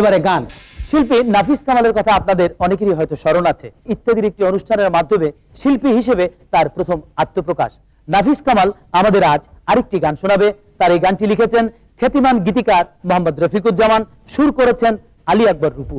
এবারে গান। শিল্পী নাফিস কামালের কথা আপনাদের অনেকেরই হয়তো স্মরণ আছে। ইত্যাদির একটি অনুষ্ঠানের মাধ্যমে শিল্পী হিসেবে তার প্রথম আত্মপ্রকাশ। নাফিস কামাল আমাদের আজ আরেকটি গান শোনাবে। তার এই গানটি লিখেছেন খ্যাতিমান গীতিকার মোহাম্মদ রফিকুজ্জামান। সুর করেছেন আলী আকবর রূপু।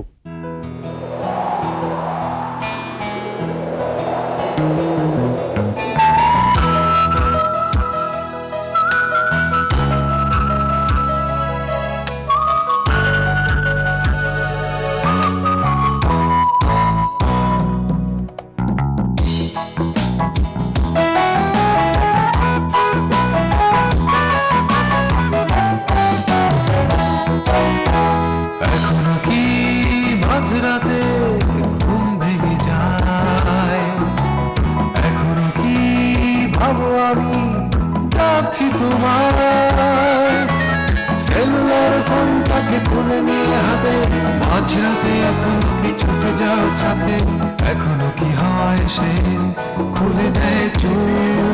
আমি ডাকছি তোমার সেলুলার ফোনটাকে খুলে নিয়ে হাতে, মাঝরাতে এখন তুমি ছুটে যাও ছাতে। এখনও কি হয় সে খুলে দেয় চোখ?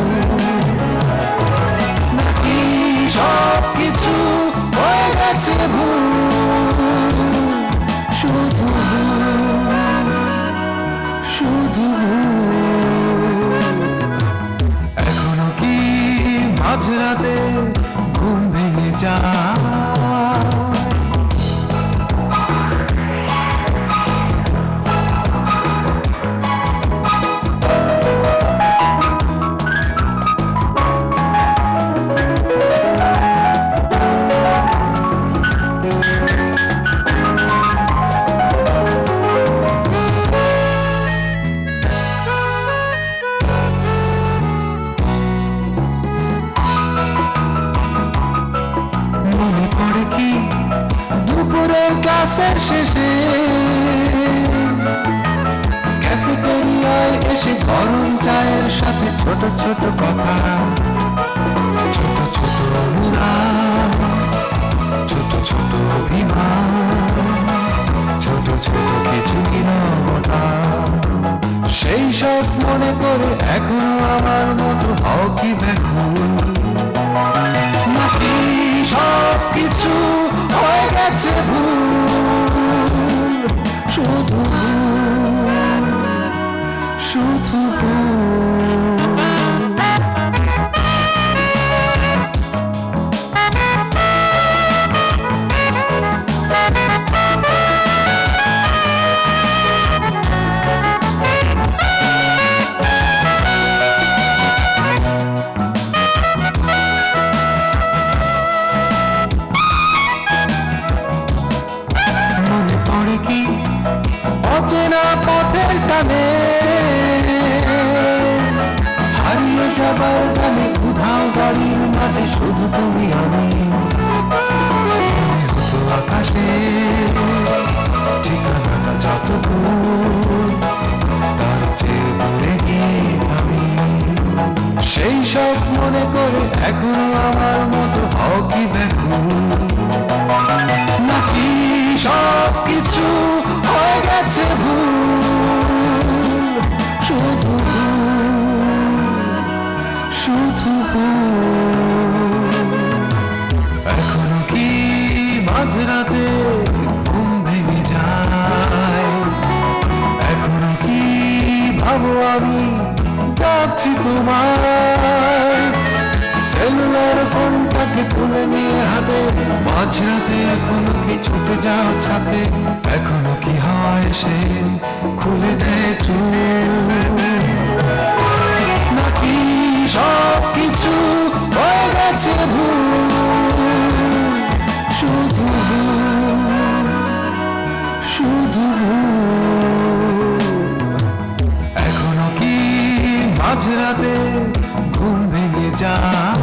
ভেঙে ক্লাসের শেষে ক্যাফেটেরিয়ায় এসে গরম চায়ের সাথে ছোট ছোট কথা, ছোট ছোট অনুরাগ ছোট ছোট অভিমান ছোট ছোট কিছু নীরবতা সেই সব মনে করে এখনও আমার মতো হও কি ব্যাকুল। নাকি সব কিছু হয়ে গেছে ভুল? শুধু অচেনা পথের কানে जबरदन उधाव गाड़ी। এখনও কি ভাবো আমি? ডাকছি তোমার। সেলুলার ফোনটাকে তুলে নিয়ে হাতে। মাঝরাতে এখনও কি ছুটে যাও ছাতে এখনও মাঝরাতে ঘুম ভেঙে যায়।